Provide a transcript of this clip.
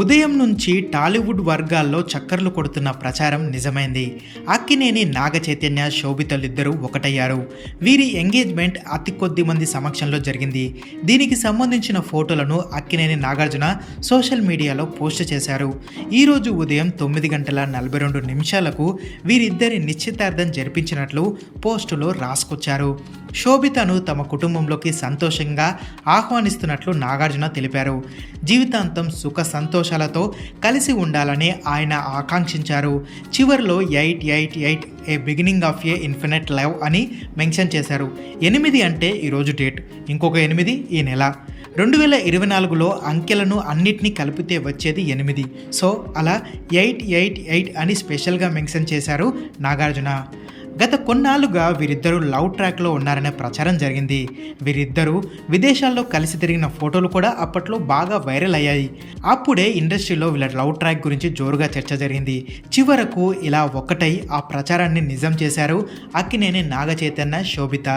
ఉదయం నుంచి టాలీవుడ్ వర్గాల్లో చక్కర్లు కొడుతున్న ప్రచారం నిజమైంది. అక్కినేని నాగ చైతన్య శోభితలిద్దరూ ఒకటయ్యారు. వీరి ఎంగేజ్మెంట్ అతి కొద్ది మంది సమక్షంలో జరిగింది. దీనికి సంబంధించిన ఫోటోలను అక్కినేని నాగార్జున సోషల్ మీడియాలో పోస్ట్ చేశారు. ఈరోజు ఉదయం తొమ్మిది గంటల నలభై రెండు నిమిషాలకు వీరిద్దరి నిశ్చితార్థం జరిపించినట్లు పోస్టులో రాసుకొచ్చారు. శోభితను తమ కుటుంబంలోకి సంతోషంగా ఆహ్వానిస్తున్నట్లు నాగార్జున తెలిపారు. జీవితాంతం సుఖ సంతోషాలతో కలిసి ఉండాలని ఆయన ఆకాంక్షించారు. చివరిలో eight eight eight a beginning of a infinite live అని మెన్షన్ చేశారు. ఎనిమిది అంటే ఈరోజు డేట్ ఇంకొక ఎనిమిది ఈ నెల. రెండు వేల ఇరవై నాలుగులో అంకెలను అన్నిటినీ కలిపితే వచ్చేది ఎనిమిది. సో అలా ఎయిట్ ఎయిట్ ఎయిట్ అని స్పెషల్గా మెన్షన్ చేశారు నాగార్జున. గత కొన్నాళ్ళుగా వీరిద్దరూ లవ్ ట్రాక్లో ఉన్నారనే ప్రచారం జరిగింది. వీరిద్దరూ విదేశాల్లో కలిసి తిరిగిన ఫోటోలు కూడా అప్పట్లో బాగా వైరల్ అయ్యాయి. అప్పుడే ఇండస్ట్రీలో వీళ్ళ లవ్ ట్రాక్ గురించి జోరుగా చర్చ జరిగింది. చివరకు ఇలా ఒక్కటై ఆ ప్రచారాన్ని నిజం చేశారు అక్కినేని నాగ చైతన్య శోభిత.